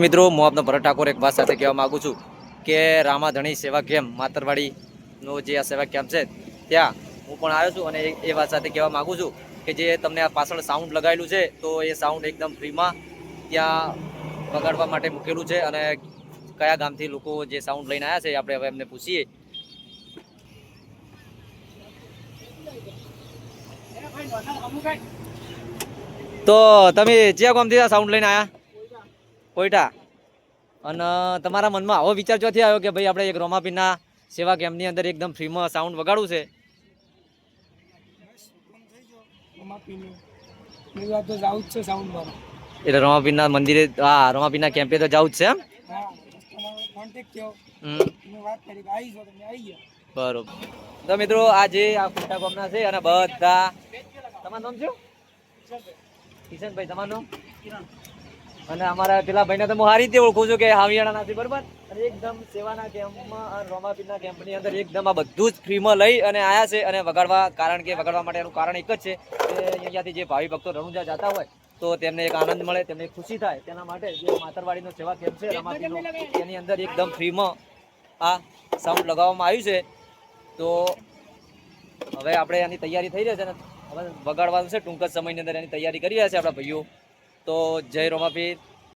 મિત્રો હું આપનો ભરત ઠાકોર એક વાત સાથે કહેવા માગું છું કે રામાધણી સેવા કેમ્પ માતરવાડીનો જે આ સેવા કેમ્પ છે, ત્યાં હું પણ આવ્યો છું અને એ વાત સાથે કહેવા માગું છું કે જે તમને આ પાછળ સાઉન્ડ લગાવેલું છે, તો એ સાઉન્ડ એકદમ ફ્રીમાં ત્યાં વગાડવા માટે મૂકેલું છે અને કયા ગામથી લોકો જે સાઉન્ડ લઈને આવ્યા છે આપણે હવે એમને પૂછીએ. તો તમે જ્યાં ગામથી આ સાઉન્ડ લઈને આવ્યા? કોઈટા અને તમારા મનમાં આવો વિચાર ચોથી આવ્યો કે ભાઈ આપણે એક રોમાપીના સેવા કેમ્પની અંદર એકદમ ફ્રીમાં સાઉન્ડ વગાડવું છે? એટલે રોમાપીના મંદિરે હા રોમાપીના કેમ્પે તો જવું જ છે એમ? બરોબર. તો મિત્રો આ જે આ ગામના છે અને બધા તમારું નામ શું? કિશનભાઈ. તમારું નામ? અને અમારા પેલા ભાઈને તો હું સારી રીતે ઓળખું છું કે હાવિયાણા નથી બરોબર? અને એકદમ સેવાના કેમ્પમાં રોમાપીરના કેમ્પની અંદર એકદમ આ બધું જ ફ્રીમાં લઈ અને આવ્યા છે અને વગાડવા, કારણ કે વગાડવા માટે એનું કારણ એક જ છે કે અહીંયાથી જે ભાવિ ભક્તો રણુજા જતા હોય, તો તેમને એક આનંદ મળે, તેમને ખુશી થાય. તેના માટે જે માતરવાડીનો સેવા કેમ્પ છે, રમાપીનો, તેની અંદર એકદમ ફ્રીમાં આ સાઉન્ડ લગાવવામાં આવ્યું છે. તો હવે આપણે એની તૈયારી થઈ રહી છે ને, હવે વગાડવાનું છે, ટૂંક જ સમયની અંદર એની તૈયારી કરી રહ્યા છે આપણા ભાઈઓ. તો જય રોમાપીર.